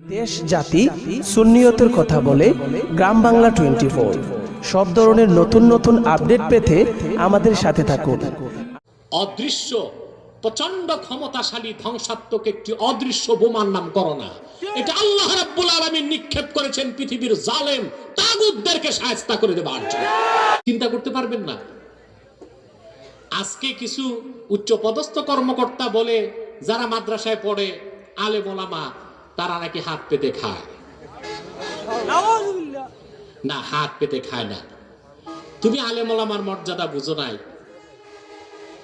দেশ, জাতি, সুন্নিয়তের কথা বলে গ্রাম বাংলা টোয়েন্টি ফোর সব ধরনের নতুন নতুন আপডেট পেতে আমাদের সাথে থাকুন। অদৃশ্য প্রচণ্ড ক্ষমতাশালী ধ্বংসাত্মক একটি অদৃশ্য বোমার নাম করোনা। এটা আল্লাহ রাব্বুল আলামিন নিক্ষেপ করেছেন পৃথিবীর জালেম, তাগুতদেরকে সায়স্তা করে দেবার জন্য। চিন্তা করতে পারবেন না। আজকে কিছু উচ্চ পদস্থ কর্মকর্তা বলে যারা মাদ্রাসায় পড়ে আলে মোলামা তারা নাকি হাত পেতে খায়। না হাত পেতে খায় না। তুমি আলে মোলামার মর্যাদা বুঝো নাই।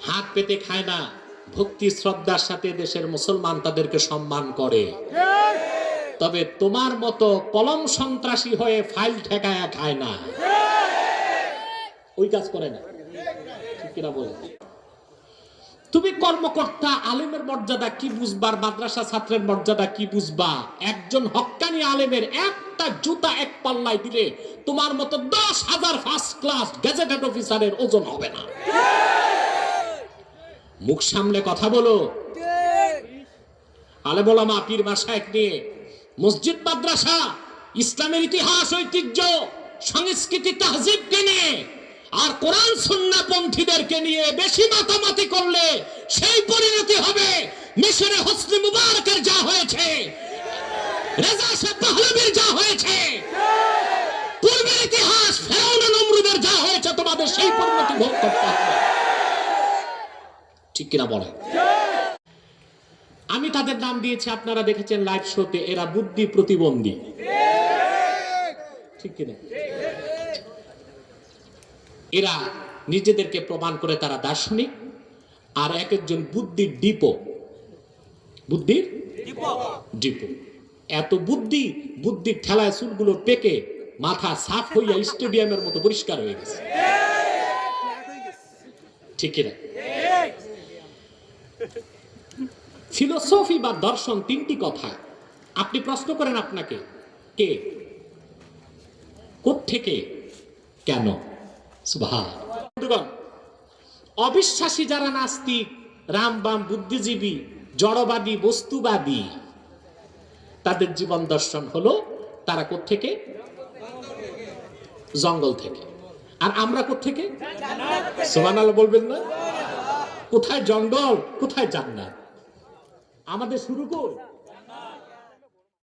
হাত পেতে খায় না ভক্তি শ্রদ্ধার সাথে দেশের মুসলমান তাদেরকে সম্মান করে। তবে তোমার মতো কলম সন্ত্রাসী হয়ে ফাইল ঠেকায়া খায় না। ওই কাজ করে না। ঠিক কিনা বলে? তুমি কর্মকর্তা, আলেমের মর্যাদা কি বুঝবার মাদ্রাসা ছাত্রের মর্যাদা কি বুঝবা? একজন হক্কানি আলেমের একটা জুতা এক পাল্লায় দিলে তোমার মতো দশ হাজার ফার্স্ট ক্লাস গেজেটেড অফিসারের ওজন হবে না। মুখ সামলে কথা বলো। আলে বলামা পীর মাসায়েক নিয়ে মসজিদ, মাদ্রাসা, ইসলামের ইতিহাস, ঐতিহ্য, সংস্কৃতি তাহজিবকে নিয়ে আর কোরআন পন্থীদেরকে নিয়ে বেশি মাতামাতি করলে সেই পরিণতি হবে। মিশরে হোসনি মুবারকের যা হয়েছে, রেজা শাহ পাহলবির যা হয়েছে, পূর্বের ইতিহাস ফেরাউন নমরুদের যা হয়েছে, তোমাদের সেই পরিণতি ভোগ করতে হবে। ঠিক কিনা বলেন আমি তাদের নাম দিয়েছি, আপনারা দেখেছেন লাইভ শোতে এরা বুদ্ধি প্রতিবন্ধী। ঠিক কিনা? এরা নিজেদেরকে প্রমাণ করে তারা দার্শনিক আর এক একজন বুদ্ধির ডিপো। বুদ্ধির ডিপো। এত বুদ্ধি বুদ্ধির ঠেলায় চুলগুলো পেকে মাথা সাফ হইয়া স্টেডিয়ামের মতো পরিষ্কার হয়ে গেছে। ঠিক কিনা? ফিলোসফি বা দর্শন তিনটি কথা। আপনি প্রশ্ন করেন আপনাকে কে? থেকে কেন? সুবহান। বন্ধুগণ, অবিশ্বাসী যারা নাস্তিক রামবাম বুদ্ধিজীবী জড়বাদী বস্তুবাদী তাদের জীবন দর্শন হলো তারা থেকে জঙ্গল থেকে। আর আমরা থেকে সোমান বলবেন না? কোথায় জঙ্গল কোথায় জান্নাত? আমাদের শুরু কর